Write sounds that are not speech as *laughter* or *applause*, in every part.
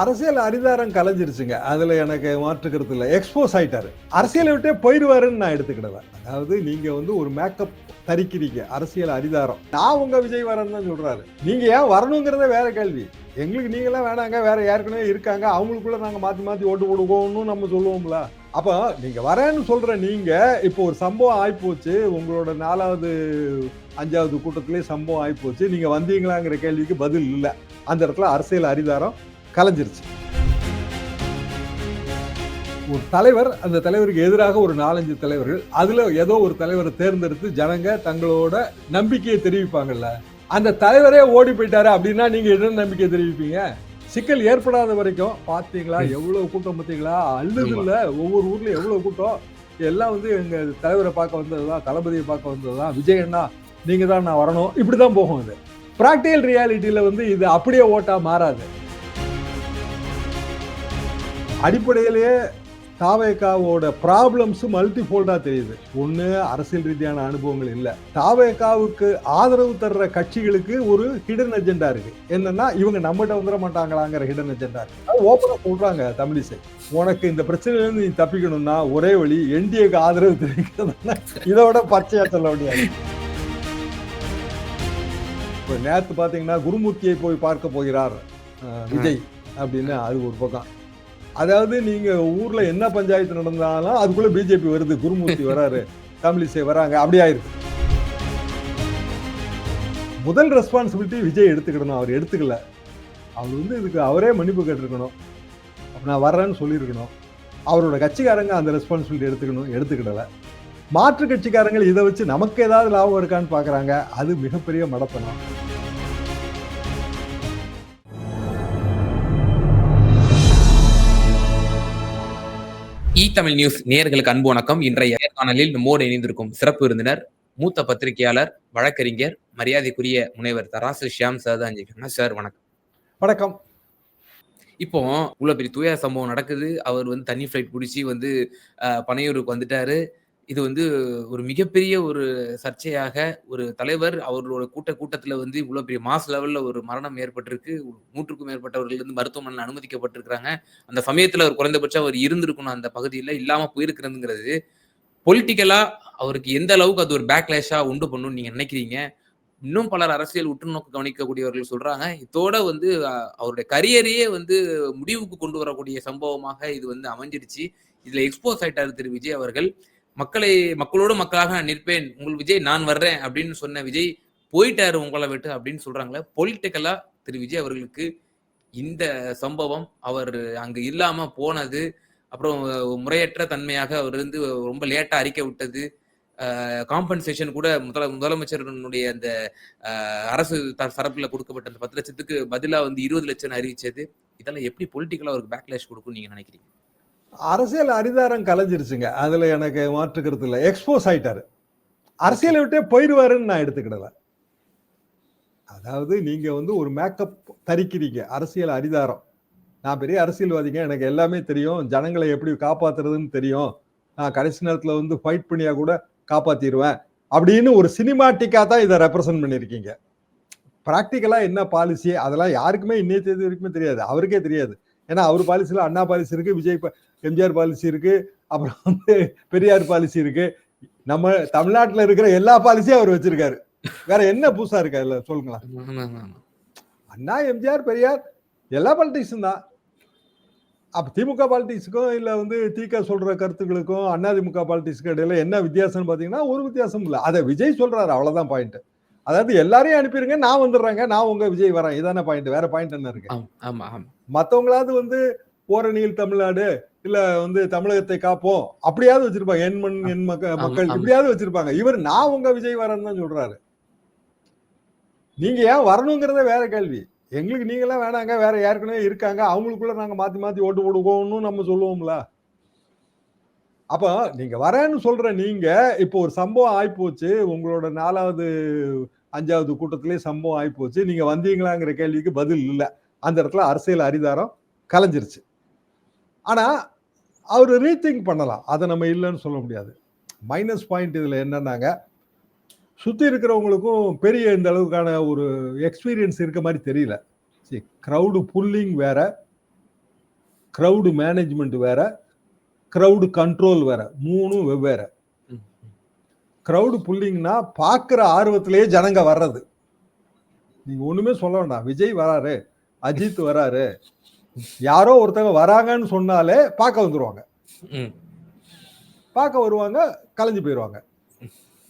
அரசியல் அரிதாரம் கலைஞ்சிருச்சுங்க. அதில் எனக்கு மாற்றுக்கிறது இல்லை. எக்ஸ்போஸ் ஆயிட்டாரு. அரசியலை விட்டே போயிடுவாருன்னு நான் எடுத்துக்கிடுவேன் அதாவது நீங்கள் வந்து ஒரு மேக்கப் தரிக்கிறீங்க. அரசியல் அரிதாரம். நான் உங்கள் விஜய் வரேன்னு தான் சொல்கிறாரு நீங்கள் ஏன் வரணுங்கிறதே வேற கேள்வி. எங்களுக்கு நீங்களாம் வேணாங்க. வேற ஏற்கனவே இருக்காங்க. அவங்களுக்குள்ள நாங்கள் மாற்றி மாற்றி ஓட்டு போடுவோம்னு நம்ம சொல்லுவோம்ல. அப்போ நீங்கள் வரேன்னு சொல்கிற நீங்கள் இப்போ ஒரு சம்பவம் ஆகிப்போச்சு உங்களோட நாலாவது அஞ்சாவது கூட்டத்திலே சம்பவம் ஆகிப்போச்சு நீங்கள் வந்தீங்களாங்கிற கேள்விக்கு பதில் இல்லை. அந்த இடத்துல அரசியல் அரிதாரம். கலைஞ்சிருச்சு. ஒரு தலைவர் அந்த தலைவருக்கு எதிராக ஒரு நாலஞ்சு தலைவர்கள் அதுல ஏதோ ஒரு தலைவரை தேர்ந்தெடுத்து ஜனங்க தங்களோட நம்பிக்கையை தெரிவிப்பாங்கல்ல. அந்த தலைவரே ஓடி போயிட்டாரு அப்படின்னா நீங்க என்ன நம்பிக்கை தெரிவிப்பீங்க? சிக்கல் ஏற்படாத வரைக்கும் பாத்தீங்களா? எவ்வளவு கூட்டம் பார்த்தீங்களா அள்ளுது இல்ல ஒவ்வொரு ஊர்ல எவ்வளவு கூட்டம்? எல்லாம் வந்து எங்க தலைவரை பார்க்க வந்ததுதான் தளபதியை பார்க்க வந்ததுதான். விஜய் அண்ணா நீங்க தான் நான் வரணும். இப்படிதான் போகும் இது. பிராக்டிகல் ரியாலிட்டியில வந்து இது அப்படியே ஓட்டா மாறாது. அடிப்படையிலேயே தாவேகாவோட ப்ராப்ளம்ஸ் மல்டிஃபோல்டா தெரியுது. ஒண்ணு அரசியல் ரீதியான அனுபவங்கள் இல்ல. தாவேகாவுக்கு ஆதரவு தர்ற கட்சிகளுக்கு ஒரு ஹிடன் அஜெண்டா இருக்கு. என்னன்னா இவங்க நம்மகிட்ட வந்துட மாட்டாங்களாங்கிற ஹிடன் அஜெண்டா இருக்கு. அது ஓப்பனா சொல்றாங்க தமிழிசை. உனக்கு இந்த பிரச்சனையில இருந்து நீ தப்பிக்கணும்னா ஒரே வழி என்டிஏக்கு ஆதரவு தெரிவிக்கிறதுனா இதோட பச்சையா சொல்ல முடியாது. இப்போ நேத்து பாத்தீங்கன்னா குருமூர்த்தியை போய் பார்க்க போகிறார் விஜய் அப்படின்னு அது ஒரு பக்கம். அதாவது நீங்க ஊர்ல என்ன பஞ்சாயத்து நடந்தாலும் அதுக்குள்ள பிஜேபி வருது. குருமூர்த்தி வராரு. தமிழிசை வராங்க. அப்படி ஆயிருக்கு. முதல் ரெஸ்பான்சிபிலிட்டி விஜய் எடுத்துக்கிடணும். அவர் எடுத்துக்கல. அவர் வந்து இதுக்கு அவரே மன்னிப்பு கேட்டிருக்கணும். அப்ப நான் வர்றேன்னு சொல்லியிருக்கணும். அவரோட கட்சிக்காரங்க அந்த ரெஸ்பான்சிபிலிட்டி எடுத்துக்கணும். எடுத்துக்கிடல. மாற்று கட்சிக்காரங்கள் இதை வச்சு நமக்கு ஏதாவது லாபம் இருக்கான்னு பார்க்குறாங்க அது மிகப்பெரிய மடத்தனம் இ தமிழ் நியூஸ் நேயர்களுக்கு அன்பு வணக்கம். இன்றைய நேர்காணலில் நம்மோடு இணைந்திருக்கும் சிறப்பு விருந்தினர் மூத்த பத்திரிகையாளர் வழக்கறிஞர் மரியாதைக்குரிய முனைவர் தராசு ஷியாம் சர்தாஞ்சி சார் வணக்கம். வணக்கம். இப்போ இவ்வளவு பெரிய தூய சம்பவம் நடக்குது. அவர் வந்து தண்ணி ஃபிளைட் பிடிச்சி வந்து பனையூருக்கு வந்துட்டாரு. இது வந்து ஒரு மிகப்பெரிய ஒரு சர்ச்சையாக ஒரு தலைவர் அவர்களோட கூட்ட கூட்டத்தில் வந்து இவ்வளோ பெரிய மாஸ் லெவலில் ஒரு மரணம் ஏற்பட்டிருக்கு. நூற்றுக்கும் மேற்பட்டவர்கள் வந்து மருத்துவமனையில் அனுமதிக்கப்பட்டிருக்கிறாங்க. அந்த சமயத்தில் அவர் குறைந்தபட்சம் அவர் இருந்திருக்கணும் அந்த பகுதியில் இல்லாமல் போயிருக்கிறதுங்கிறது. பொலிட்டிக்கலாக அவருக்கு எந்த அளவுக்கு அது ஒரு பேக்லேஷாக உண்டு பண்ணணும்னு நீங்கள் நினைக்கிறீங்க? இன்னும் பலர் அரசியல் உற்று நோக்கு கவனிக்கக்கூடியவர்கள் சொல்றாங்க. இதோட வந்து அவருடைய கரியரையே வந்து முடிவுக்கு கொண்டு வரக்கூடிய சம்பவமாக இது வந்து அமைஞ்சிருச்சு இதுல எக்ஸ்போஸ் ஆயிட்டாரு திரு விஜய் அவர்கள். மக்களை மக்களோடு மக்களாக நான் நிற்பேன். உங்கள் விஜய் நான் வர்றேன் அப்படின்னு சொன்ன விஜய் போயிட்டாரு உங்களை விட்டு அப்படின்னு சொல்றாங்களே பொலிட்டிக்கலா திரு விஜய் அவர்களுக்கு இந்த சம்பவம் அவர் அங்கு இல்லாம போனது அப்புறம் முறையற்ற தன்மையாக அவர் வந்து ரொம்ப லேட்டா அறிக்கை விட்டது. காம்பன்சேஷன் கூட முதல முதலமைச்சருடைய அந்த அரசு த- தரப்புல கொடுக்கப்பட்ட அந்த பத்து லட்சத்துக்கு பதிலாக வந்து இருபது லட்சம் அறிவிச்சது. இதெல்லாம் எப்படி பொலிட்டிக்கலா அவருக்கு பேக்லேஷ் கொடுக்கும் நீங்க நினைக்கிறீங்க? அரசியல் அரிதாரம் கலைஞ்சிருச்சுங்க. அதுல எனக்கு மாற்றுக்கிறது இல்லை. எக்ஸ்போஸ் ஆயிட்டாரு. அரசியலை விட்டே போயிடுவாருன்னு நான் எடுத்துக்கிடல. அதாவது நீங்க வந்து ஒரு மேக்கப் தரிக்கிறீங்க. அரசியல் அரிதாரம். நான் பெரிய அரசியல்வாதிங்க. எனக்கு எல்லாமே தெரியும். ஜனங்களை எப்படி காப்பாத்துறதுன்னு தெரியும். நான் கடைசி நேரத்தில் வந்து ஃபைட் பண்ணியா கூட காப்பாத்திடுவேன் அப்படின்னு ஒரு சினிமாட்டிக்காக தான் இதை ரெப்ரசன்ட் பண்ணியிருக்கீங்க. ப்ராக்டிக்கலாக என்ன பாலிசி அதெல்லாம் யாருக்குமே இன்னைய தேதி வரைக்குமே தெரியாது. அவருக்கே தெரியாது. ஏன்னா அவர் பாலிசியில் அண்ணா பாலிசி இருக்கு விஜய் எம்ஜிஆர் பாலிசி இருக்கு அப்புறம் வந்து பெரியார் பாலிசி இருக்கு. நம்ம தமிழ்நாட்டுல இருக்கிற எல்லா பாலிசியும் அவர் வச்சிருக்காரு. வேற என்ன புதுசா இருக்கா இல்ல சொல்லுங்களேன். அண்ணா எம்ஜிஆர் பெரியார் எல்லா பாலிட்டிக்ஸும் தான். அப்ப திமுக பாலிட்டிக்ஸுக்கும் இல்ல வந்து திக சொல்ற கருத்துக்களுக்கும் அதிமுக பாலிட்டிக்ஸ்க்கு இடையில என்ன வித்தியாசம்னு பாத்தீங்கன்னா ஒரு வித்தியாசம் இல்ல. அதை விஜய் சொல்றாரு அவ்வளவுதான் பாயிண்ட் அதாவது எல்லாரையும் அனுப்பிடுங்க நான் வந்துடுறேங்க நான் உங்க விஜய் வரேன். இதான பாயிண்ட் வேற பாயிண்ட் என்ன இருக்கு? ஆமா, ஆமா. ஆமா மத்தவங்களாவது வந்து ஓரணியில் தமிழ்நாடு இல்ல வந்து தமிழகத்தை காப்போம். அப்படியாவது வச்சிருப்பாங்க. என் மண் என் மக்க மக்கள். இப்படியாவது வச்சிருப்பாங்க. இவர் நான் உங்க விஜய் வரேன்னு தான் சொல்றாரு. நீங்க ஏன் வரணுங்கிறதே வேற கேள்வி. எங்களுக்கு நீங்களாம் வேணாங்க. வேற ஏற்கனவே இருக்காங்க. அவங்களுக்குள்ள நாங்க மாத்தி மாத்தி ஓட்டு போடுவோம்னு நம்ம சொல்லுவோம்ல. அப்ப நீங்க வரேன்னு சொல்ற நீங்க இப்போ ஒரு சம்பவம் ஆயிப்போச்சு. உங்களோட நாலாவது அஞ்சாவது கூட்டத்திலே சம்பவம் ஆயிப்போச்சு. நீங்க வந்தீங்களாங்கிற கேள்விக்கு பதில் இல்ல. அந்த இடத்துல அரசியல் அரிதாரம் கலைஞ்சிருச்சு. ஆனால் அவர் ரீதிங்க் பண்ணலாம். அதை நம்ம இல்லைன்னு சொல்ல முடியாது. மைனஸ் பாயிண்ட் இதில் என்னன்னாங்க சுற்றி இருக்கிறவங்களுக்கும் பெரிய இந்த அளவுக்கான ஒரு எக்ஸ்பீரியன்ஸ் இருக்க மாதிரி தெரியல. சரி க்ரௌடு புல்லிங் வேற க்ரௌடு மேனேஜ்மெண்ட் வேற க்ரௌடு கண்ட்ரோல் வேற மூணும் வெவ்வேறு. க்ரௌடு புல்லிங்னா பார்க்குற ஆர்வத்திலேயே ஜனங்க வர்றது. நீங்கள் ஒன்றுமே சொல்ல வேண்டாம். விஜய் வராரு. அஜித் வராரு. யாரோ ஒருத்தங்க வராங்கன்னு சொன்னாலே பார்க்க வந்துருவாங்க. ம். பார்க்க வருவாங்க கலைஞ்சு போயிடுவாங்க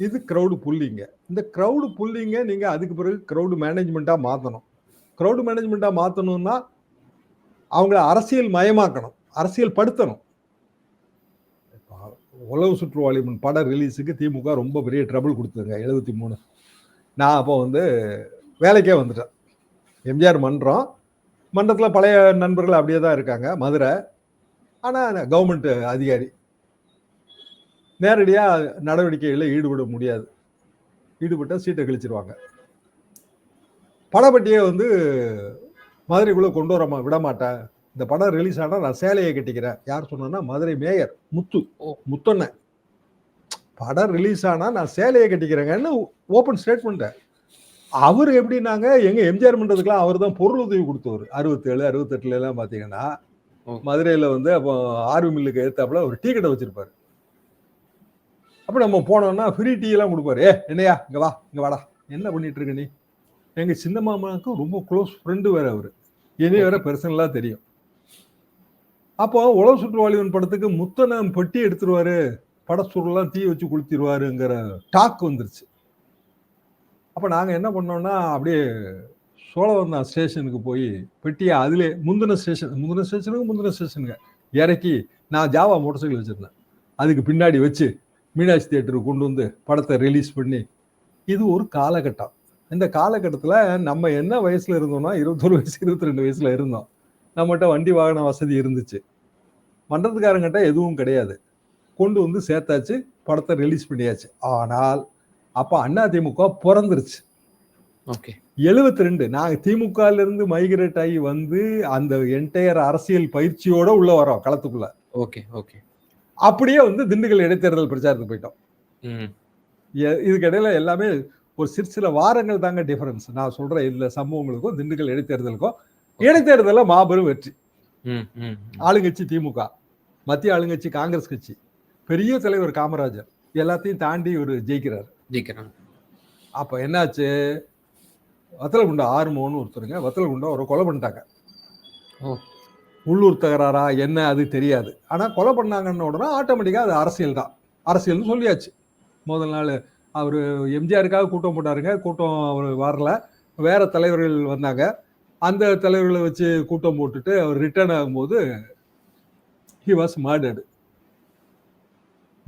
இது க்ரௌடு புல்லிங்க இந்த க்ரௌடு புல்லிங்க நீங்க அதுக்கு பிறகு க்ரௌடு மேனேஜ்மெண்ட்டா மாத்தணும். க்ரௌடு மேனேஜ்மெண்ட்டா மாத்தணும்னா அவங்கள அரசியல் மயமாக்கணும். அரசியல் படுத்தணும். உளவு சுற்றுவாளிமன் பட ரிலீஸுக்கு திமுக ரொம்ப பெரிய ட்ரபிள் கொடுத்துருங்க எழுபத்தி மூணு. நான் அப்போ வந்து வேலைக்கே வந்துட்டேன். எம்ஜிஆர் மன்றம் மன்றத்தில் பழைய நண்பர்கள் அப்படியே தான் இருக்காங்க மதுரை. ஆனால் கவர்மெண்ட் அதிகாரி. நேரடியாக நடவடிக்கைகளில் ஈடுபட முடியாது. ஈடுபட்டால் சீட்டை கழிச்சிருவாங்க. படப்பட்டியை வந்து மதுரைக்குள்ளே கொண்டு வர மா- விட மாட்டேன் இந்த படம் ரிலீஸ் ஆனால் நான் சேலையை கட்டிக்கிறேன். யார் சொன்னா மதுரை மேயர் முத்து ஓ. முத்தண்ணன். படம் ரிலீஸ் ஆனால் நான் சேலையை கட்டிக்கிறேங்கன்னு ஓப்பன் ஸ்டேட்மெண்ட்டு அவர் எப்படின்னாங்க எங்க எம்ஜிஆர் மன்றதுக்குலாம் அவர் தான் பொருள் உதவி கொடுத்தவர். அறுபத்தேழு அறுபத்தெட்டுல எல்லாம் பார்த்தீங்கன்னா ஓ. மதுரையில் வந்து அப்போ ஆர்வி மில்லுக்கு ஏத்தாப்புல ஒரு டீ கடை வச்சிருப்பாரு. அப்போ நம்ம போனோம்னா ஃப்ரீ டீ எல்லாம் கொடுப்பாரு. ஏ என்னையா இங்க வா இங்க வாடா. என்ன பண்ணிட்டு இருக்க நீ? எங்க சின்ன மாமாவுக்கு ரொம்ப க்ளோஸ் ஃப்ரெண்டு வேற அவரு. என்னைய வேற பர்சனலா தெரியும். அப்போ உழவு சுற்றுவாளிவன் படத்துக்கு முத்தனம் பெட்டி எடுத்துருவாரு. படச்சுருலாம் தீ வச்சு கொளுத்திடுவாருங்கிற டாக் வந்துருச்சு. அப்போ நாங்கள் என்ன பண்ணோம்னா அப்படியே சோழவந்தான் ஸ்டேஷனுக்கு போய் பெட்டியை அதிலே முந்தின ஸ்டேஷன் முந்தின ஸ்டேஷனுக்கு முந்தின ஸ்டேஷனுங்க. இறக்கி நான் ஜாவா மோட்டர் சைக்கிள் வச்சுருந்தேன். அதுக்கு பின்னாடி வச்சு மீனாட்சி தியேட்டருக்கு கொண்டு வந்து படத்தை ரிலீஸ் பண்ணி இது ஒரு காலகட்டம். இந்த காலகட்டத்தில் நம்ம என்ன வயசில் இருந்தோம்னா இருபத்தொரு வயசு இருபத்தி ரெண்டு வயசில் இருந்தோம். நம்மகிட்ட வண்டி வாகன வசதி இருந்துச்சு. மன்றத்துக்காரங்கிட்ட எதுவும் கிடையாது. கொண்டு வந்து சேர்த்தாச்சு படத்தை ரிலீஸ் பண்ணியாச்சு. ஆனால் அப்போ அதிமுக பிறந்துருச்சு. ஓகே. எழுபத்தி ரெண்டு நாங்க திமுகல இருந்து மைக்ரேட் ஆகி வந்து அந்த என்டையர் அரசியல் பயிற்சியோட உள்ள வரோம் களத்துக்குள்ள. Okay okay. அப்படியே வந்து திண்டுக்கல் இடைத்தேர்தல் பிரச்சாரத்துக்கு போயிட்டோம். ம். எ- இதுக்கு இடையில எல்லாமே ஒரு சிறு சில வாரங்கள் தாங்க டிஃபரன்ஸ் நான் சொல்ற இந்த சம்பவங்களுக்கும் திண்டுக்கல் இடைத்தேர்தலுக்கும் இடைத்தேர்தலில் மாபெரும் வெற்றி. ம் ம். ஆளுங்கட்சி திமுக மத்திய ஆளுங்கட்சி காங்கிரஸ் கட்சி. பெரிய தலைவர் காமராஜர் எல்லாத்தையும் தாண்டி இவர் ஜெயிக்கிறார். ஜெயிக்கிறாங்க. அப்போ என்னாச்சு? வத்தலகுண்டா ஆறுமோன்னு ஒருத்தருங்க வத்தலகுண்டா ஒரு கொலை பண்ணிட்டாங்க. ஓ. உள்ளூர் தகராறா என்ன அது தெரியாது. ஆனால் கொலை பண்ணாங்கன்னு உடனே ஆட்டோமேட்டிக்காக அது அரசியல் தான். அரசியல்னு சொல்லியாச்சு. முதல் நாள் அவர் எம்ஜிஆருக்காக கூட்டம் போட்டாருங்க கூட்டம் அவர் வரல. வேற தலைவர்கள் வந்தாங்க. அந்த தலைவர்களை வச்சு கூட்டம் போட்டுட்டு அவர் ரிட்டர்ன் ஆகும்போது ஹி வாஸ் மர்டர்டு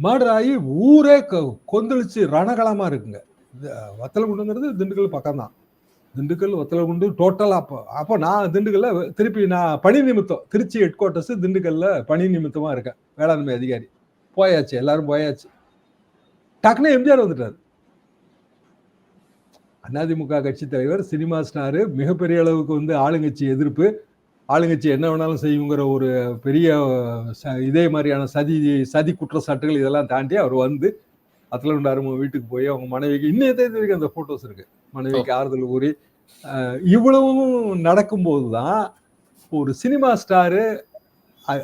மர்டர் ஆகி ஊரே கொ- கொந்தளிச்சு ரணகலமாக இருக்குங்க. இது, வத்தலகுண்டுங்கிறது திண்டுக்கல் பக்கம் தான் திண்டுக்கல் வத்தலகுண்டு டோட்டலாக அப்போ அப்போ நான் திண்டுக்கல்ல திருப்பி நான் பணி நிமித்தம் திருச்சி ஹெட் குவார்ட்டர்ஸ் திண்டுக்கல்ல பணி நிமித்தமாக இருக்கேன். வேளாண்மை அதிகாரி. போயாச்சு எல்லாரும் போயாச்சு. டக்குன்னு எம்ஜிஆர் வந்துட்டார். அதிமுக கட்சி தலைவர் சினிமா ஸ்டாரு மிகப்பெரிய அளவுக்கு வந்து ஆளுங்கட்சி எதிர்ப்பு. ஆளுங்கட்சி என்ன வேணாலும் செய்யுங்கிற ஒரு பெரிய ச- இதே மாதிரியான சதி சதி குற்றச்சாட்டுகள் இதெல்லாம் தாண்டி அவர் வந்து அத்தலகுண்டு அருமை வீட்டுக்கு போய் அவங்க மனைவிக்கு இன்னைய தேதி வரைக்கும் அந்த போட்டோஸ் இருக்கு. மனைவிக்கு ஆறுதல் கூறி இவ்வளவும் நடக்கும்போது தான் ஒரு சினிமா ஸ்டாரு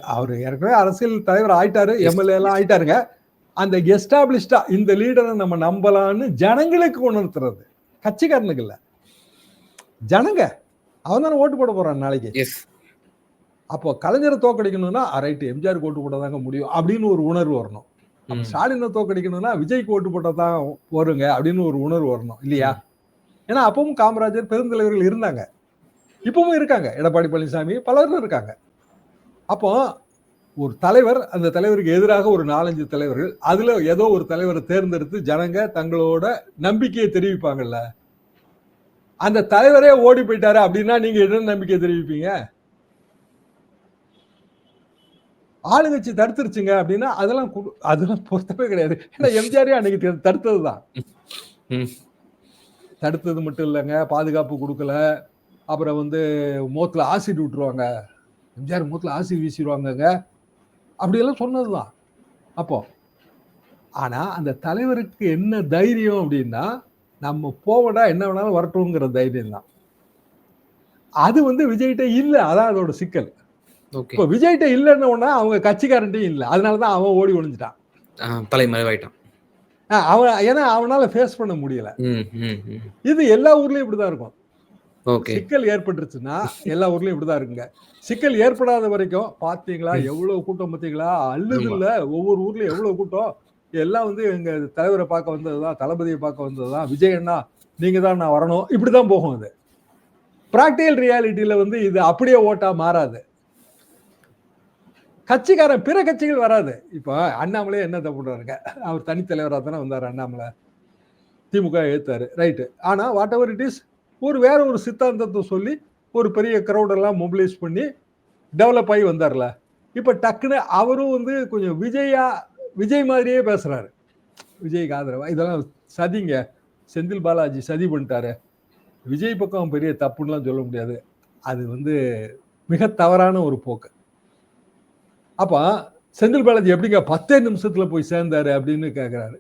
அவர் ஏற்கனவே அரசியல் தலைவர் ஆயிட்டாரு எம்எல்ஏ எல்லாம் ஆயிட்டாருங்க. அந்த எஸ்டாப்ளிஷ்டா இந்த லீடரை நம்ம நம்பலான்னு ஜனங்களுக்கு உணர்த்துறது. கட்சிக்காரனுக்கு இல்ல. ஜனங்க அவன் தானே ஓட்டு போட போறான் நாளைக்கு. அப்போ கலைஞரை தோக்கடிக்கணும்னா ரைட் எம்ஜிஆர் ஓட்டு போட தாங்க முடியும் அப்படின்னு ஒரு உணர்வு வரணும். ஸ்டாலினை தோக்கடிக்கணும்னா விஜய்க்கு ஓட்டு போட்டா தான் வருங்க அப்படின்னு ஒரு உணர்வு வரணும் இல்லையா? ஏன்னா அப்பவும் காமராஜர் பெருந்தலைவர்கள் இருந்தாங்க. இப்பவும் இருக்காங்க. எடப்பாடி பழனிசாமி பலரும் இருக்காங்க. அப்போ ஒரு தலைவர் அந்த தலைவருக்கு எதிராக ஒரு நாலஞ்சு தலைவர்கள் அதுல ஏதோ ஒரு தலைவரை தேர்ந்தெடுத்து ஜனங்க தங்களோட நம்பிக்கையை தெரிவிப்பாங்கல்ல? அந்த தலைவரே ஓடி போயிட்டாரு அப்படின்னா நீங்க என்ன நம்பிக்கை தெரிவிப்பீங்க? ஆளுங்கட்சி தடுத்துருச்சுங்க அப்படின்னா அதெல்லாம் அதெல்லாம் பொருத்தமே கிடையாது. ஏன்னா எம்ஜிஆரே அன்னைக்கு தடு- தடுத்ததுதான். ம். தடுத்தது மட்டும் இல்லைங்க. பாதுகாப்பு கொடுக்கல. அப்புறம் வந்து மூத்துல ஆசிட் விட்டுருவாங்க. எம்ஜிஆர் மூத்துல ஆசிட் வீசிடுவாங்கங்க. அப்படியெல்லாம் சொன்னதுதான். அப்போ ஆனா அந்த தலைவருக்கு என்ன தைரியம் அப்படின்னா நம்ம போவடா என்ன வேணாலும் வரட்டும்ங்கிற தைரியம் தான் அது வந்து விஜய்கிட்ட இல்லை. அதான் அதோட சிக்கல். இப்ப விஜய்கிட்ட இல்லைன்ன உடனே அவங்க கட்சிக்காரன்ட்டையும் இல்லை. அதனாலதான் அவன் ஓடி ஒளிஞ்சிட்டான். தலைமறைவாயிட்டான். அவன் ஏன்னா அவனால ஃபேஸ் பண்ண முடியல. இது எல்லா ஊர்லயும் இப்படிதான் இருக்கும். சிக்கல் ஏற்பட்டுருச்சுன்னா எல்லா ஊர்லயும் இப்படிதான் இருக்குங்க. சிக்கல் ஏற்படாத வரைக்கும் பாத்தீங்களா. எவ்வளவு கூட்டம் பாத்தீங்களா? ஆமா. இல்ல ஒவ்வொரு ஊர்லயும் எவ்வளவு கூட்டம்? எல்லாம் வந்து எங்க தலைவரை பார்க்க வந்ததுதான் தளபதியை பார்க்க வந்ததுதான். விஜய் அண்ணா நீங்க தான் நான் வரணும். இப்படிதான் போகும் அது. பிராக்டிகல் ரியாலிட்டியில வந்து இது அப்படியே ஓட்டா மாறாது. கட்சிக்காரன் பிற கட்சிகள் வராது. இப்போ அண்ணாமலையே என்ன தப்பு பண்ணுறாருங்க அவர் தனித்தலைவராக தானே வந்தார் அண்ணாமலை. திமுக ஏத்தாரு. ரைட்டு ஆனால் வாட் எவர் இட் இஸ் ஒரு வேற ஒரு சித்தாந்தத்தை சொல்லி ஒரு பெரிய க்ரௌடெல்லாம் மொபிலைஸ் பண்ணி டெவலப் ஆகி வந்தார்ல. இப்போ டக்குன்னு அவரும் வந்து கொஞ்சம் விஜயா விஜய் மாதிரியே பேசுகிறாரு விஜய்க்கு ஆதரவா? இதெல்லாம் சதிங்க. செந்தில் பாலாஜி சதி பண்ணிட்டாரு. விஜய் பக்கம் பெரிய தப்புன்னுலாம் சொல்ல முடியாது. அது வந்து மிக தவறான ஒரு போக்கு. அப்ப செந்தில் பாலாஜி எப்படிங்க பத்தே நிமிஷத்துல போய் சேர்ந்தாரு அப்படின்னு கேக்குறாரு.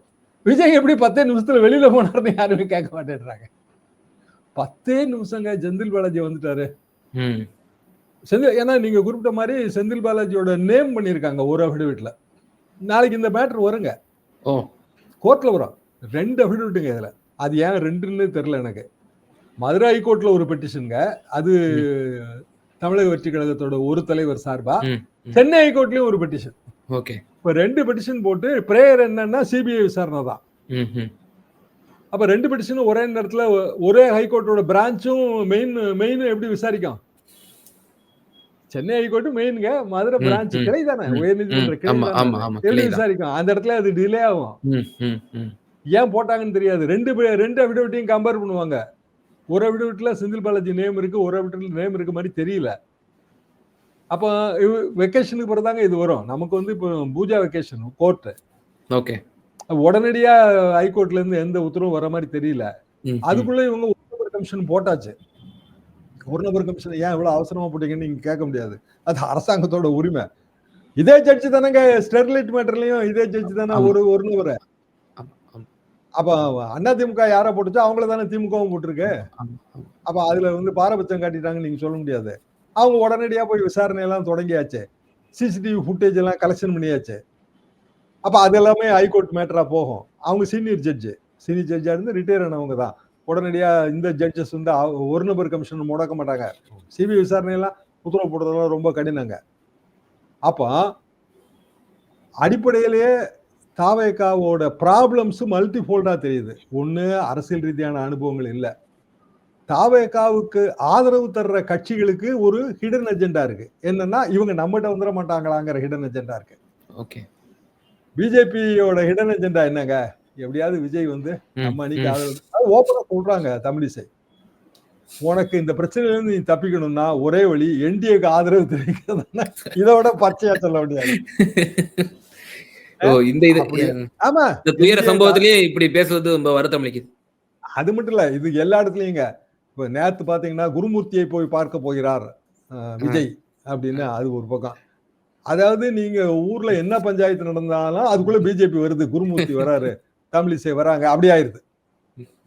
விஜய் எப்படி பத்தே நிமிஷத்துல வெளியில போனாருன்னு யாருமே கேட்க மாட்டேன்றாங்க. பத்தே நிமிஷங்க செந்தில் பாலாஜி வந்துட்டாரு. செந்தில் ஏன்னா நீங்க குறிப்பிட்ட மாதிரி செந்தில் பாலாஜியோட நேம் பண்ணியிருக்காங்க ஒரு அஃபிடவிட்ல நாளைக்கு இந்த மேட்ரு வருங்க. ஓ. கோர்ட்ல வரும். ரெண்டு அஃபிடவிட்டுங்க இதுல. அது ஏன் ரெண்டுன்னு தெரியல எனக்கு. மதுரை ஹைகோர்ட்ல ஒரு பெட்டிஷனுங்க அது தமிழக வெற்றி கழகத்தோட ஒரு தலைவர் சார்பா. சென்னை ஹைகோர்ட்லயும் ஒரு பெட்டிஷன் ஓகே. இப்ப ரெண்டு பெட்டிஷன் போட்டு பிரேயர் என்னன்னா சிபிஐ விசாரணை தான். அப்ப ரெண்டு பெட்டிஷனும் ஒரே நேரத்துல ஒரே ஹைகோர்ட்டோட பிரான்ச்சும் மெயின் மெயின் எப்படி விசாரிக்கும்? சென்னை ஹைகோர்ட் மெயினுங்க மதுரை பிரான்ச் கிளை தானே? உயர்நீதிமன்ற. கிளை. விசாரிக்கும்? அந்த இடத்துல அது டிலே ஆகும். ஏன் போட்டாங்கன்னு தெரியாது. ரெண்டு ரெண்டு அபிடவிட்டையும் கம்பேர் பண்ணுவாங்க. ஒரு அபிடவிட்ல செந்தில் பாலாஜி நேம் இருக்கு ஒரு அபிடவிட்ல நேம் இருக்கு மாதிரி தெரியல. அப்போ வெக்கேஷனுக்கு பிறதாங்க இது வரும். நமக்கு வந்து இப்போ பூஜா வெக்கேஷன் கோர்ட்டு ஓகே உடனடியா ஹைகோர்ட்ல இருந்து எந்த உத்தரவும் வர மாதிரி தெரியல. அதுக்குள்ள இவங்க ஒரு நபர் கமிஷன் போட்டாச்சு. ஒரு நபர் கமிஷன் ஏன் இவ்வளவு அவசரமா போட்டீங்கன்னு நீங்க கேட்க முடியாது. அது அரசாங்கத்தோட உரிமை. இதே ஜட்ஜி தானேங்க ஸ்டெர்லைட் மேட்டர்லயும் இதே ஜட்ஜி தானே. ஒரு ஒரு நபர் அப்ப அண்ணா திமுக யாரை போட்டுச்சோ அவங்கள தானே திமுகவும் போட்டிருக்கு. அப்ப அதுல வந்து பாரபட்சம் காட்டிட்டாங்கன்னு நீங்க சொல்ல முடியாது. அவங்க உடனடியா போய் விசாரணை எல்லாம் தொடங்கியாச்சு. சிசிடிவி ஃபுட்டேஜ் எல்லாம் கலெக்ஷன் பண்ணியாச்சு. அப்ப அது எல்லாமே ஹைகோர்ட் மேட்டரா போகும். அவங்க சீனியர் ஜட்ஜு சீனியர் ஜட்ஜா இருந்து ரிட்டையர் ஆனவங்க தான். உடனடியா இந்த ஜட்ஜஸ் வந்து ஒரு நபர் கமிஷன் முடக்க மாட்டாங்க. சிபிஐ விசாரணை எல்லாம் உத்தரவு போடுறதெல்லாம் ரொம்ப கடினங்க. அப்போ அடிப்படையிலேயே தாவேகாவோட ப்ராப்ளம்ஸ் மல்டிஃபோல்டா தெரியுது. ஒண்ணு அரசியல் ரீதியான அனுபவங்கள் இல்லை. தாவேகாவுக்கு ஆதரவு தர்ற கட்சிகளுக்கு ஒரு ஹிடன் அஜெண்டா இருக்கு. என்னன்னா இவங்க நம்மகிட்ட வந்துட மாட்டாங்களாங்கிற ஹிடன் அஜெண்டா இருக்கு. ஓகே பிஜேபியோட ஹிடன் அஜெண்டா என்னங்க? எப்படியாவது விஜய் வந்து நம்ம அன்னைக்கு ம். ஆதரவு அது ஓப்பனா சொல்றாங்க தமிழிசை. உனக்கு இந்த பிரச்சனையில இருந்து நீ தப்பிக்கணும்னா ஒரே வழி என்டிஏக்கு ஆதரவு தெரிவிக்கிறதுனா இதோட பச்சையா சொல்ல முடியாது *laughs* இந்த இது. ஆமா. இந்த துயர சம்பவத்திலேயே இப்படி பேசுவது ரொம்ப வருத்தம் அளிக்குது. அது மட்டும் இல்ல இது எல்லா இடத்துலயுங்க இப்ப நேத்து பாத்தீங்கன்னா குருமூர்த்தியை போய் பார்க்க போகிறார் விஜய் அப்படின்னு அது ஒரு பக்கம். அதாவது நீங்க ஊர்ல என்ன பஞ்சாயத்து நடந்தாலும் அதுக்குள்ள பிஜேபி வருது குருமூர்த்தி வராரு தமிழிசை வராங்க அப்படி ஆயிருது.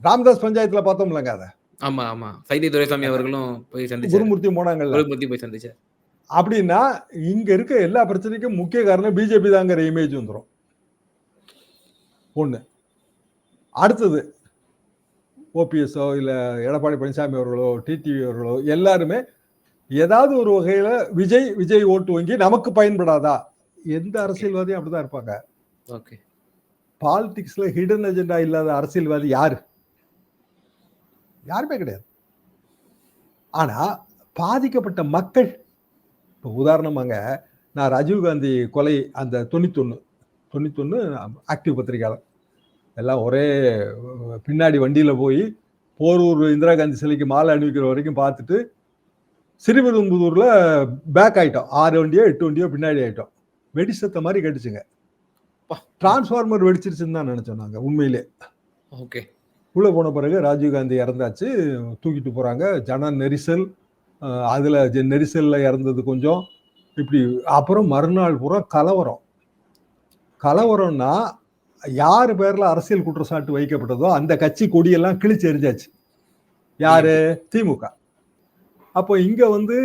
ராமதாஸ் பஞ்சாயத்துல பார்த்தோம்லங்க அத. ஆமா ஆமா. சைதை துரைசாமி அவர்களும் போய் சந்திச்சாரு. குருமூர்த்தி போனாங்கல்ல. குருமூர்த்தி போய் சந்திச்சார். அப்படின்னா இங்க இருக்க எல்லா பிரச்சனைக்கும் முக்கிய காரணம் பிஜேபி தாங்கிற இமேஜ் வந்துடும் ஒண்ணு. அடுத்தது ஓபிஎஸ்ஓ இல்ல எடப்பாடி பழனிசாமி அவர்களோ டிடிவி அவர்களோ எல்லாருமே ஏதாவது ஒரு வகையில விஜய் விஜய் ஓட்டு வங்கி நமக்கு பயன்படாதா? எந்த அரசியல்வாதியும் அப்படிதான் இருப்பாங்க. ஓகே. பாலிடிக்ஸ்ல ஹிடன் அஜெண்டா இல்லாத அரசியல்வாதி யாரு? யாருமே கிடையாது. ஆனா பாதிக்கப்பட்ட மக்கள் இப்போ உதாரணமாங்க நான் ராஜீவ்காந்தி கொலை அந்த தொண்ணூத்தொன்னு தொண்ணூத்தொன்னு ஆக்டிவ் பத்திரிகையாளர். எல்லாம் ஒரே பின்னாடி வண்டியில போய் போரூர் இந்திரா காந்தி சிலைக்கு மாலை அணிவிக்கிற வரைக்கும் பார்த்துட்டு சிறுபெரும்புதூர்ல பேக் ஆயிட்டோம். ஆறு வண்டியோ எட்டு வண்டியோ பின்னாடி ஆயிட்டோம். வெடி சத்த மாதிரி கடிச்சுங்க அப்பா. டிரான்ஸ்ஃபார்மர் வெடிச்சிருச்சுன்னு தான் நினைச்சோம் நாங்க உண்மையிலே. ஓகே. உள்ள போன பிறகு ராஜீவ்காந்தி இறந்தாச்சு தூக்கிட்டு போறாங்க. ஜன நெரிசல் அதுல ஜெ- நெரிசல்ல இறந்தது கொஞ்சம் இப்படி அப்புறம் மறுநாள் பூரா கலவரம். கலவரம்னா யார் பேர்ல அரசியல் குற்றச்சாட்டு வைக்கப்பட்டதோ அந்த கட்சி கொடியெல்லாம் கிழிச்சு எரிஞ்சாச்சு யாரு? திமுக. அப்போ இங்க வந்து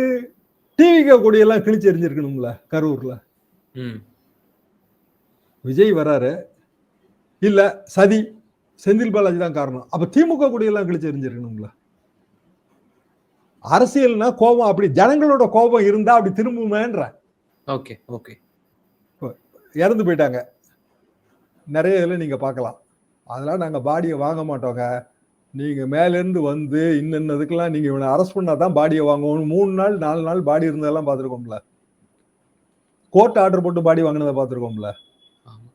டிவிக கொடியெல்லாம் கிழிச்சு எறிஞ்சிருக்கணும்ல கரூர்ல. ம். விஜய் வராரு. இல்ல சதி. செந்தில் பாலாஜி தான் காரணம். அப்ப திமுக கொடியெல்லாம் கிழிச்சு எறிஞ்சிருக்கணும்ல. அரசியல்னா கோபம் அப்படி ஜனங்களோட கோபம் இருந்தா அப்படி திரும்புமேன்ற. Okay okay. இறந்து போயிட்டாங்க. நிறைய இதில் நீங்க பார்க்கலாம். அதெல்லாம் நாங்க பாடியை வாங்க மாட்டோங்க. நீங்க மேல இருந்து வந்து இன்னதுக்கெல்லாம் நீங்க இவனை அரெஸ்ட் பண்ணாதான் பாடியை வாங்குவோம். மூணு நாள் நாலு நாள் பாடி இருந்ததெல்லாம் பார்த்துருக்கோம்ல. கோர்ட் ஆர்டர் போட்டு பாடி வாங்கினதை பார்த்துருக்கோம்ல. ஆமா.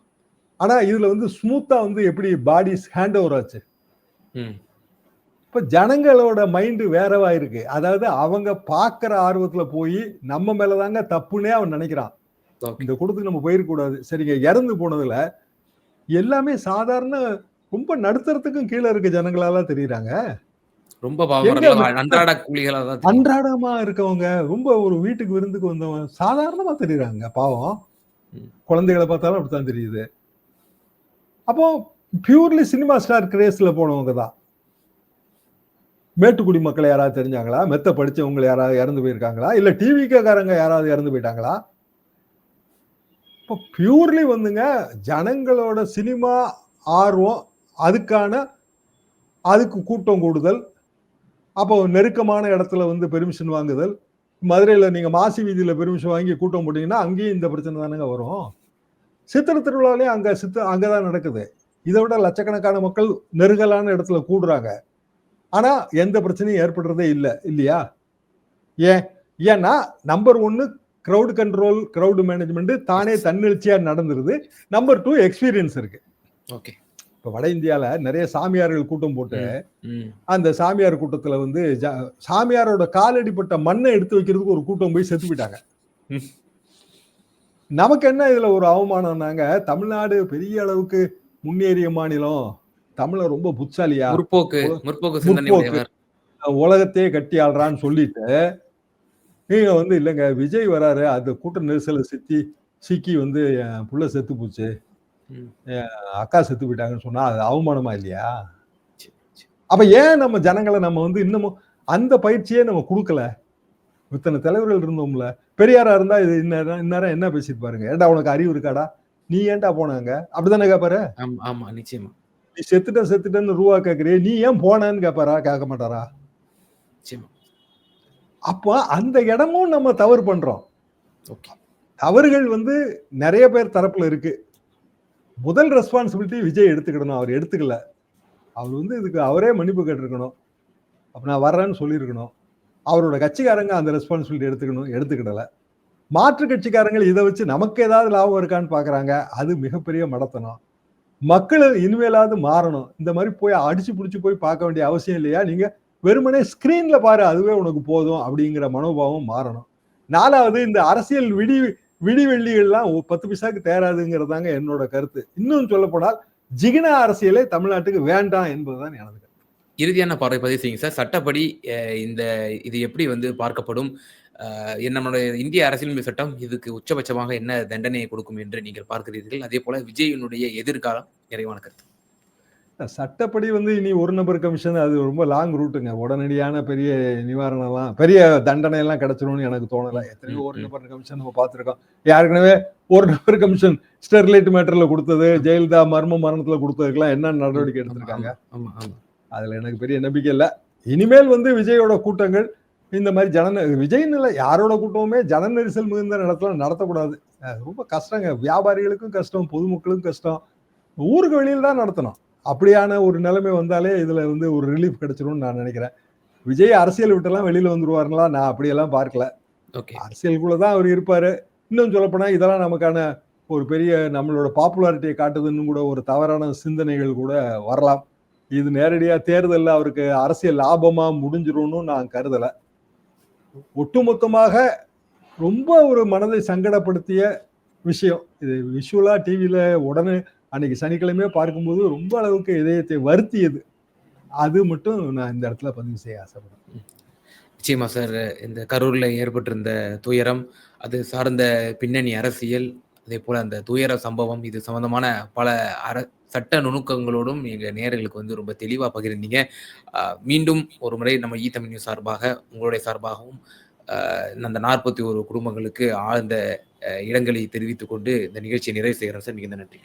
ஆனா இதுல வந்து ஸ்மூத்தா வந்து எப்படி பாடிஸ் ஹேண்ட் ஓவர் ஆச்சு? ம். இப்ப ஜனங்களோட மைண்டு வேறவா இருக்கு. அதாவது அவங்க பாக்குற ஆர்வத்துல போய் நம்ம மேலதாங்க தப்புன்னே அவன் நினைக்கிறான். இந்த கூட்டத்துக்கு நம்ம போயிருக்கூடாது சரிங்க இறந்து போனதுல எல்லாமே சாதாரண ரொம்ப நடுத்தரத்துக்கும் கீழே இருக்க ஜனங்களால தெரியுறாங்க. ரொம்ப அன்றாட கூலிகளா தான் தெரியும். அன்றாடமா இருக்கவங்க ரொம்ப ஒரு வீட்டுக்கு விருந்துக்கு வந்தவங்க சாதாரணமா தெரியுறாங்க பாவம். குழந்தைகளை பார்த்தாலும் அப்படித்தான் தெரியுது. அப்போ பியூர்லி சினிமா ஸ்டார் கிரேஸ்ல போனவங்க தான். மேட்டுக்குடி மக்கள் யாராவது தெரிஞ்சாங்களா? மெத்த படித்தவங்க யாராவது இறந்து போயிருக்காங்களா? இல்லை டிவிக்காரங்க யாராவது இறந்து போயிட்டாங்களா? இப்போ பியூர்லி வந்துங்க ஜனங்களோட சினிமா ஆர்வம் அதுக்கான அதுக்கு கூட்டம் கூடுதல் அப்போ நெருக்கமான இடத்துல வந்து பெர்மிஷன் வாங்குதல் மதுரையில் நீங்கள் மாசி வீதியில் பெர்மிஷன் வாங்கி கூட்டம் போட்டிங்கன்னா அங்கேயும் இந்த பிரச்சனை தானேங்க வரும். சித்திர திருவிழாலையும் அங்கே சித்த அங்கதான் நடக்குது. இதை விட லட்சக்கணக்கான மக்கள் நெருங்கலான இடத்துல கூடுறாங்க. ஆனா எந்த பிரச்சனையும் ஏற்படுறதே இல்லை இல்லையா? ஏன்? ஏன்னா நம்பர் ஒன்னு கிரவுட் கண்ட்ரோல் கிரவுட் மேனேஜ்மெண்ட் தானே தன்னெழுச்சியா நடந்துருது. நம்பர் டூ எக்ஸ்பீரியன்ஸ் இருக்கு. ஓகே இப்ப வட இந்தியால நிறைய சாமியார்கள் கூட்டம் போட்டு அந்த சாமியார் கூட்டத்துல வந்து சாமியாரோட காலடிப்பட்ட மண்ணை எடுத்து வைக்கிறதுக்கு ஒரு கூட்டம் போய் செத்து போயிட்டாங்க. நமக்கு என்ன இதுல ஒரு அவமானம்னாங்க? தமிழ்நாடு பெரிய அளவுக்கு முன்னேறிய மாநிலம். தமிழை ரொம்ப புத்தாலியா முற்போக்கு முற்போக்கு உலகத்தையே கட்டி ஆள்றான்னு சொல்லிட்டு நீங்க வந்து இல்லைங்க விஜய் வராரு அந்த கூட்ட நெரிசல சிக்கி சிக்கி வந்து என் புள்ள செத்து போச்சு. அக்கா செத்து போயிட்டாங்கன்னு சொன்னா அது அவமானமா இல்லையா. அப்ப ஏன் நம்ம ஜனங்களை நம்ம வந்து இன்னமும் அந்த பயிற்சியே நம்ம கொடுக்கல? இத்தனை தலைவர்கள் இருந்தோம்ல. பெரியாரா இருந்தா இது இந்நேரம் இந்நேரம் என்ன பேசிட்டு பாருங்க ஏன்டா உனக்கு அறிவு இருக்காடா? நீ ஏன்டா போனாங்க அப்படிதானே கேட்பாரு ஆமா ஆமா நிச்சயமா. நீ செத்துட்ட செத்துட்டன்னு ரூபா கேக்குறிய நீ ஏன் போனேன்னு கேட்பாரா கேட்க மாட்டாரா? அப்போ அந்த இடமும் நம்ம தவறு பண்றோம். ஓகே. தவறுகள் வந்து நிறைய பேர் தரப்புல இருக்கு. முதல் ரெஸ்பான்சிபிலிட்டி விஜய் எடுத்துக்கிடணும். அவர் எடுத்துக்கல. அவர் வந்து இதுக்கு அவரே மன்னிப்பு கேட்டிருக்கணும். அப்ப நான் வர்றேன்னு சொல்லியிருக்கணும். அவரோட கட்சிக்காரங்க அந்த ரெஸ்பான்சிபிலிட்டி எடுத்துக்கணும் எடுத்துக்கிடல. மாற்று கட்சிக்காரங்க இதை வச்சு நமக்கு ஏதாவது லாபம் இருக்கான்னு பாக்குறாங்க. அது மிகப்பெரிய மடத்தனம். மக்கள் இனிமேலாவது மாறணும். இந்த மாதிரி போய் அடிச்சு பிடிச்சி போய் பார்க்க வேண்டிய அவசியம் இல்லையா? நீங்க வெறுமனே ஸ்கிரீன்ல பாரு அதுவே உனக்கு போதும் அப்படிங்கிற மனோபாவம் மாறணும். நாலாவது இந்த அரசியல் விடி விடிவெள்ளிகள்லாம் பத்து பைசாக்கு தேராதுங்கிறதாங்க என்னோட கருத்து. இன்னும் சொல்ல போனால் ஜிகினா அரசியலே தமிழ்நாட்டுக்கு வேண்டாம் என்பதுதான் எனது இறுதியான பார்வை பதிவு செய்யுங்க சார். சட்டப்படி இந்த இது எப்படி வந்து பார்க்கப்படும்? நம்மளுடைய இந்திய அரசியலமைப்பு சட்டம் இதுக்கு உச்சபட்சமாக என்ன தண்டனையை கொடுக்கும் என்று நீங்கள் பார்க்கிறீர்கள். அதே போல விஜயனுடைய எதிர்காலம் நிறைவான கருத்து. சட்டப்படி வந்து இனி ஒரு நபர் கமிஷன் அது ரொம்ப லாங் ரூட்டுங்க உடனடியான பெரிய நிவாரணம்லாம் பெரிய தண்டனை எல்லாம் கிடைச்சிரும்னு எனக்கு தோணல. எத்தனையோ ஒரு. நபர் கமிஷன் நம்ம பார்த்திருக்கோம். ஏற்கனவே ஒரு நபர் கமிஷன் ஸ்டெர்லைட் மேட்டர்ல கொடுத்தது ஜெயலலிதா மர்ம மரணத்துல கொடுத்ததுக்கெல்லாம் என்ன நடவடிக்கை எடுத்திருக்காங்க? அதுல எனக்கு பெரிய நம்பிக்கை இல்லை. இனிமேல் வந்து விஜயோட கூட்டங்கள் இந்த மாதிரி ஜன விஜய்னு இல்லை யாரோட கூட்டமுமே ஜன நெரிசல் மிகுந்த இடத்துல நடத்தக்கூடாது. ரொம்ப கஷ்டங்க. வியாபாரிகளுக்கும் கஷ்டம் பொதுமக்களுக்கும் கஷ்டம். ஊருக்கு வெளியில் தான் நடத்தணும். அப்படியான ஒரு நிலைமை வந்தாலே இதுல வந்து ஒரு ரிலீஃப் கிடைச்சிரும்னு நான் நினைக்கிறேன். விஜய் அரசியல் விட்டெல்லாம் வெளியில வந்துருவாருங்களா? நான் அப்படியெல்லாம் பார்க்கல. ஓகே. அரசியலுக்குள்ள தான் அவர் இருப்பாரு. இன்னும் சொல்லப்போனா இதெல்லாம் நமக்கான ஒரு பெரிய நம்மளோட பாப்புலாரிட்டியை காட்டுதுன்னு கூட ஒரு தவறான சிந்தனைகள் கூட வரலாம். இது நேரடியா தேர்தல்ல அவருக்கு அரசியல் லாபமா முடிஞ்சிரும்னு நான் கருதல. ஒட்டுமொத்தமாக ரொம்ப ஒரு மனதை சங்கடப்படுத்திய விஷயம். இது விஷுவலாக டிவியில் உடனே அன்னைக்கு சனிக்கிழமையே பார்க்கும்போது ரொம்ப அளவுக்கு இதயத்தை வருத்தியது. அது மட்டும் நான் இந்த இடத்துல பதிவு செய்ய ஆசைப்படுறேன். நிச்சயமா சார் இந்த கரூரில் ஏற்பட்டிருந்த துயரம் அது சார்ந்த பின்னணி அரசியல் அதே போல் அந்த துயர சம்பவம் இது சம்பந்தமான பல அர சட்ட நுணுக்கங்களோடும் எங்கள் நேர்களுக்கு வந்து ரொம்ப தெளிவாக பகிர்ந்தீங்க. மீண்டும் ஒரு முறை நம்ம ஈ தமிழ் நியூஸ் சார்பாக உங்களுடைய சார்பாகவும் அந்த நாற்பத்தி ஒரு குடும்பங்களுக்கு ஆழ்ந்த இடங்களை தெரிவித்துக் கொண்டு இந்த நிகழ்ச்சியை நிறைவு செய்கிறேன் சார். மிகுந்த நன்றி